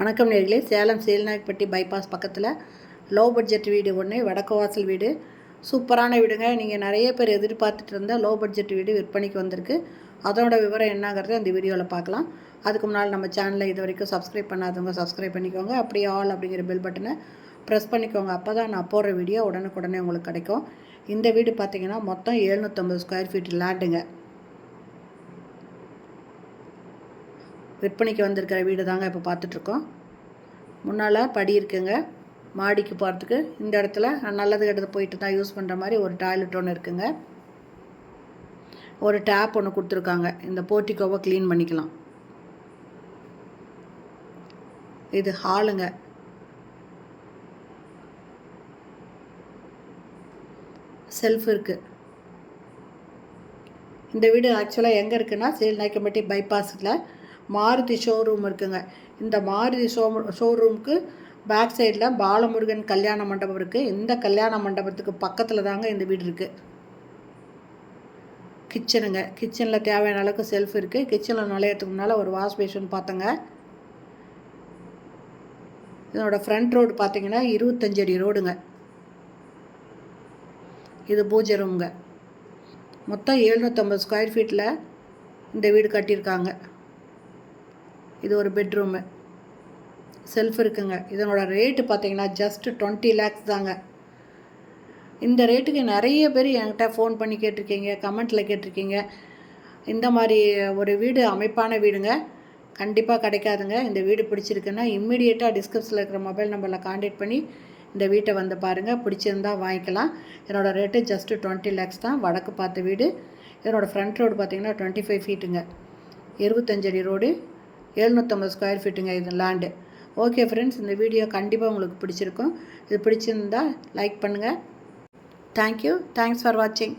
வணக்கம் நேர்களே. சேலம் சேல்நாயக்பட்டி பைபாஸ் பக்கத்தில் லோ பட்ஜெட் வீடு ஒன்று வடக்கு வாசல் வீடு. சூப்பரான வீடுங்க. நீங்கள் நிறைய பேர் எதிர்பார்த்துட்டு இருந்தால் லோ பட்ஜெட் வீடு விற்பனைக்கு வந்திருக்கு. அதோட விவரம் என்னங்கிறத அந்த வீடியோவில் பார்க்கலாம். அதுக்கு முன்னால் நம்ம சேனலை இது வரைக்கும் சப்ஸ்கிரைப் பண்ணாதவங்க சப்ஸ்கிரைப் பண்ணிக்கோங்க. அப்படியே ஆல் அப்படிங்கிற பெல் பட்டனை ப்ரெஸ் பண்ணிக்கோங்க. அப்போ தான் நான் போடுற வீடியோ உடனுக்குடனே உங்களுக்கு கிடைக்கும். இந்த வீடு பார்த்தீங்கன்னா மொத்தம் எழுநூற்றம்பது ஸ்கொயர் ஃபீட் லேண்டுங்க விற்பனைக்கு வந்திருக்கிற வீடு தாங்க இப்போ பார்த்துட்ருக்கோம். முன்னால் படி இருக்குங்க. மாடிக்கு போகிறதுக்கு இந்த இடத்துல நல்லது கெட்டது போயிட்டு தான் யூஸ் பண்ணுற மாதிரி ஒரு டாய்லெட் ஒன்று இருக்குங்க. ஒரு டேப் ஒன்று கொடுத்துருக்காங்க. இந்த போர்ட்டிகோவை க்ளீன் பண்ணிக்கலாம். இது ஹாலுங்க. செல்ஃப் இருக்குது இந்த வீடு ஆக்சுவலாக எங்கே இருக்குன்னா சேல்நாயக்கம்பட்டி பைபாஸில். மாருதி ஷோரூம் இருக்குங்க. இந்த மாருதி ஷோ ஷோரூமுக்கு பேக் சைடில் பாலமுருகன் கல்யாண மண்டபம் இருக்குது இந்த கல்யாண மண்டபத்துக்கு பக்கத்தில் தாங்க இந்த வீடு இருக்குது கிச்சனுங்க கிச்சனில் தேவையான அளவுக்கு செல்ஃப் இருக்குது கிச்சனில் நுழையத்துக்கு முன்னால் ஒரு வாஷ் பேஷன் பார்த்தங்க. இதனோட ஃப்ரண்ட் ரோடு பார்த்தீங்கன்னா இருபத்தஞ்சு அடி ரோடுங்க இது பூஜை ரூமுங்க மொத்தம் எழுநூற்றம்பது ஸ்கொயர் ஃபீட்டில் இந்த வீடு கட்டியிருக்காங்க. இது ஒரு பெட்ரூமு செல்ஃப் இருக்குங்க. இதனோட ரேட்டு பார்த்தீங்கன்னா ஜஸ்ட்டு டுவெண்ட்டி லேக்ஸ் தாங்க. இந்த ரேட்டுக்கு நிறைய பேர் என்கிட்ட ஃபோன் பண்ணி கேட்டிருக்கீங்க கமெண்ட்டில் கேட்டிருக்கீங்க. இந்த மாதிரி ஒரு வீடு அமைப்பான வீடுங்க. கண்டிப்பாக கிடைக்காதுங்க. இந்த வீடு பிடிச்சிருக்குன்னா இம்மிடியேட்டாக டிஸ்கிரிப்ஷனில் இருக்கிற மொபைல் நம்பரில் காண்டாக்ட் பண்ணி இந்த வீட்டை வந்து பாருங்கள் பிடிச்சிருந்தா வாங்கிக்கலாம். என்னோடய ரேட்டு ஜஸ்ட்டு டுவெண்ட்டி லேக்ஸ் தான். வடக்கு பார்த்த வீடு. இதனோட ஃப்ரண்ட் ரோடு பார்த்தீங்கன்னா டுவெண்ட்டி ஃபைவ் ஃபீட்டுங்க இருபத்தஞ்சடி ரோடு எழுநூற்றம்பது ஸ்கொயர் ஃபீட்டுங்க இது லேண்டு ஓகே ஃப்ரெண்ட்ஸ் இந்த வீடியோ கண்டிப்பாக உங்களுக்கு பிடிச்சிருக்கும். இது பிடிச்சிருந்தா லைக் பண்ணுங்கள் தேங்க்யூ தேங்க்ஸ் ஃபார் வாட்சிங்